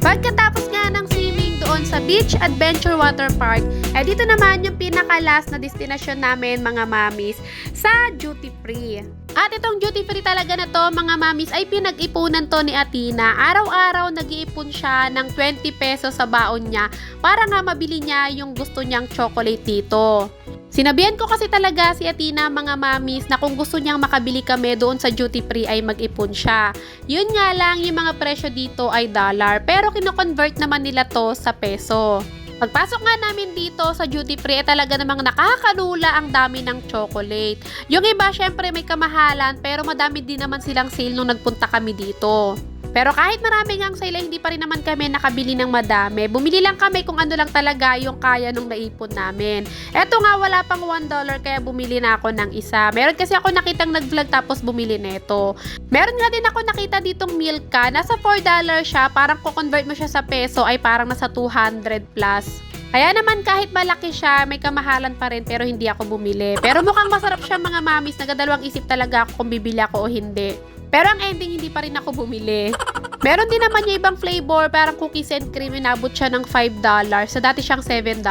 Pagkatapos nga ng swimming doon sa Beach Adventure Water Park, eh dito naman yung pinaka-last na destinasyon namin mga mamis sa duty free. At itong duty free talaga na to mga mamis ay pinag-ipunan to ni Atina. Araw-araw nag-iipon siya ng 20 pesos sa baon niya para nga mabili niya yung gusto niyang chocolate dito. Sinabihan ko kasi talaga si Atina mga mamis na kung gusto niyang makabili kami doon sa duty free ay mag-ipon siya. Yun nga lang yung mga presyo dito ay dollar pero kino-convert naman nila to sa peso. Pagpasok nga namin dito sa duty free, eh, talaga namang nakakalula ang dami ng chocolate. Yung iba, syempre may kamahalan, pero madami din naman silang sale nung nagpunta kami dito. Pero kahit marami ngang sale, eh, hindi pa rin naman kami nakabili ng madami. Bumili lang kami kung ano lang talaga yung kaya nung naipon namin. Eto nga, wala pang $1 kaya bumili na ako ng isa. Meron kasi ako nakitang nag-vlog tapos bumili neto. Meron nga din ako nakita ditong Milka. Nasa $4 siya. Parang kung-convert mo siya sa peso ay parang nasa 200 plus. Kaya naman kahit malaki siya, may kamahalan pa rin pero hindi ako bumili. Pero mukhang masarap siya mga mamis. Nagadalawang isip talaga ako kung bibili ako o hindi. Pero ang ending, hindi pa rin ako bumili. Meron din naman yung ibang flavor, parang cookies and cream, inabot siya ng $5. Sa dati siyang $7.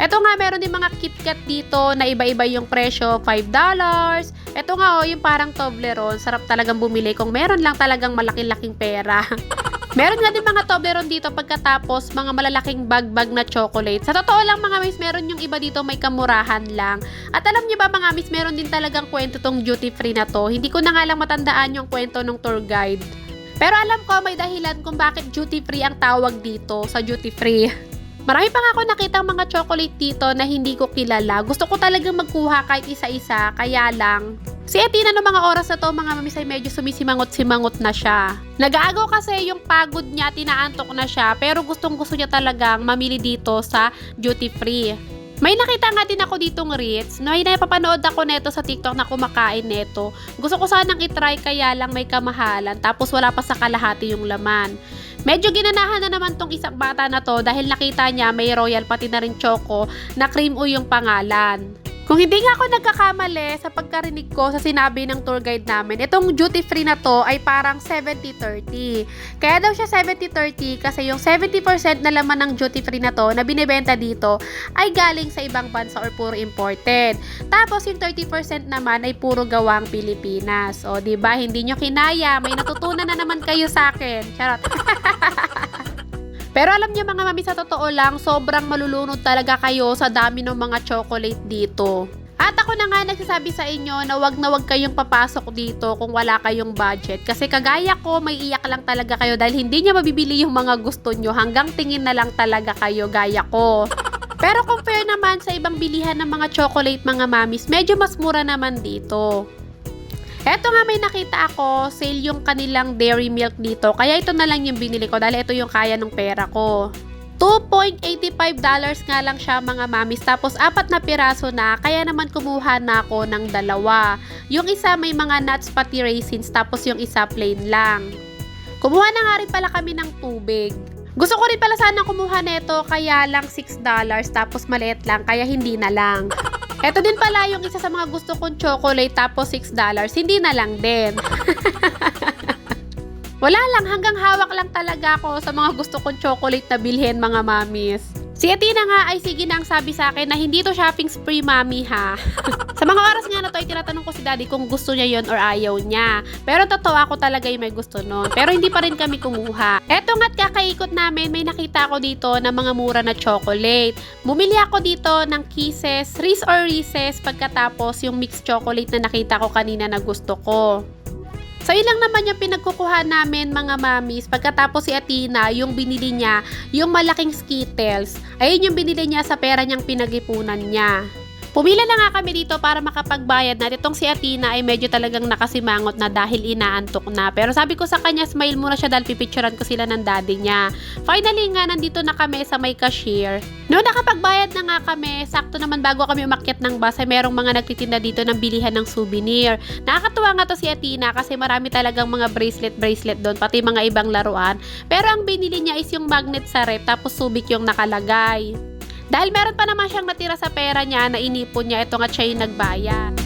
Ito nga, meron din mga KitKat dito na iba-iba yung presyo, $5. Ito nga, oh, yung parang Toblerone, sarap talagang bumili kung meron lang talagang malaki-laking pera. Meron nga din mga Toblerone dito pagkatapos mga malalaking bag-bag na chocolate. Sa totoo lang mga miss, meron yung iba dito may kamurahan lang. At alam niyo ba mga miss, meron din talagang kwento tong duty free na to. Hindi ko na nga lang matandaan yung kwento ng tour guide. Pero alam ko may dahilan kung bakit duty free ang tawag dito sa duty free. Marami pa nga ako nakitang mga chocolate dito na hindi ko kilala. Gusto ko talagang magkuha kahit isa-isa, kaya lang. Si Etina no mga oras na to, mga mamis ay medyo sumisimangot-simangot na siya. Nag-aagaw kasi yung pagod niya, tinaantok na siya, pero gustong gusto niya talagang mamili dito sa duty free. May nakita nga din ako ditong Ritz. No, ay napapanood ako neto sa TikTok na kumakain neto. Gusto ko sanang itry kaya lang may kamahalan tapos wala pa sa kalahati yung laman. Medyo ginanahan na naman tong isang bata na to dahil nakita niya may royal pati na rin choco na cream o yung pangalan. Kung hindi nga ako nagkakamali sa pagkarinig ko sa sinabi ng tour guide namin, itong duty free na to ay parang 70-30. Kaya daw siya 70-30 kasi yung 70% na laman ng duty free na to na binibenta dito ay galing sa ibang bansa or puro imported. Tapos yung 30% naman ay puro gawang Pilipinas. O, di ba Hindi nyo kinaya. May natutunan na naman kayo sa akin. Charot. Pero alam niyo mga mami, sa totoo lang, sobrang malulunod talaga kayo sa dami ng mga chocolate dito. At ako na nga nagsasabi sa inyo na wag na wag kayong papasok dito kung wala kayong budget. Kasi kagaya ko, may iyak lang talaga kayo dahil hindi niya mabibili yung mga gusto nyo. Hanggang tingin na lang talaga kayo gaya ko. Pero compare naman sa ibang bilihan ng mga chocolate mga mamis, medyo mas mura naman dito. Eto nga may nakita ako, sale yung kanilang dairy milk dito. Kaya ito na lang yung binili ko dahil ito yung kaya ng pera ko. $2.85 nga lang siya mga mamis. Tapos apat na piraso na, kaya naman kumuha na ako ng dalawa. Yung isa may mga nuts pati raisins, tapos yung isa plain lang. Kumuha na nga rin pala kami ng tubig. Gusto ko rin pala sana kumuha nito, kaya lang $6 tapos maliit lang, kaya hindi na lang. Ito din pala yung isa sa mga gusto kong chocolate tapos $6. Hindi na lang din. Wala lang, hanggang hawak lang talaga ako sa mga gusto kong chocolate na bilhin mga mamis. Si Atina nga ay sige na ang sabi sa akin na hindi to shopping spree mami ha. sa mga oras nga na to ay tinatanong ko si daddy kung gusto niya yon or ayaw niya. Pero totoo ako talaga yung may gusto nun. Pero hindi pa rin kami kumuha. Eto nga't kakaikot namin may nakita ako dito na mga mura na chocolate. Bumili ako dito ng Kisses, Reese or Reese's pagkatapos yung mixed chocolate na nakita ko kanina na gusto ko. So, ilang naman yung pinagkukuha namin mga mamis. Pagkatapos si Atina, yung binili niya, yung malaking Skittles. Ayun yung binili niya sa pera niyang pinag-ipunan niya. Pumila na nga kami dito para makapagbayad na. Itong si Atina ay medyo talagang nakasimangot na dahil inaantok na. Pero sabi ko sa kanya, smile muna siya dahil pipicturean ko sila ng daddy niya. Finally nga, nandito na kami sa may cashier. Noong nakapagbayad na nga kami, sakto naman bago kami umakyat ng bus, ay merong mga nagtitinda dito ng bilihan ng souvenir. Nakakatuwa nga to si Atina kasi marami talagang mga bracelet-bracelet doon, pati mga ibang laruan. Pero ang binili niya is yung magnet sa rep, tapos subik yung nakalagay. Dahil meron pa naman siyang natira sa pera niya na inipon niya, ito nga siya yung nagbayad.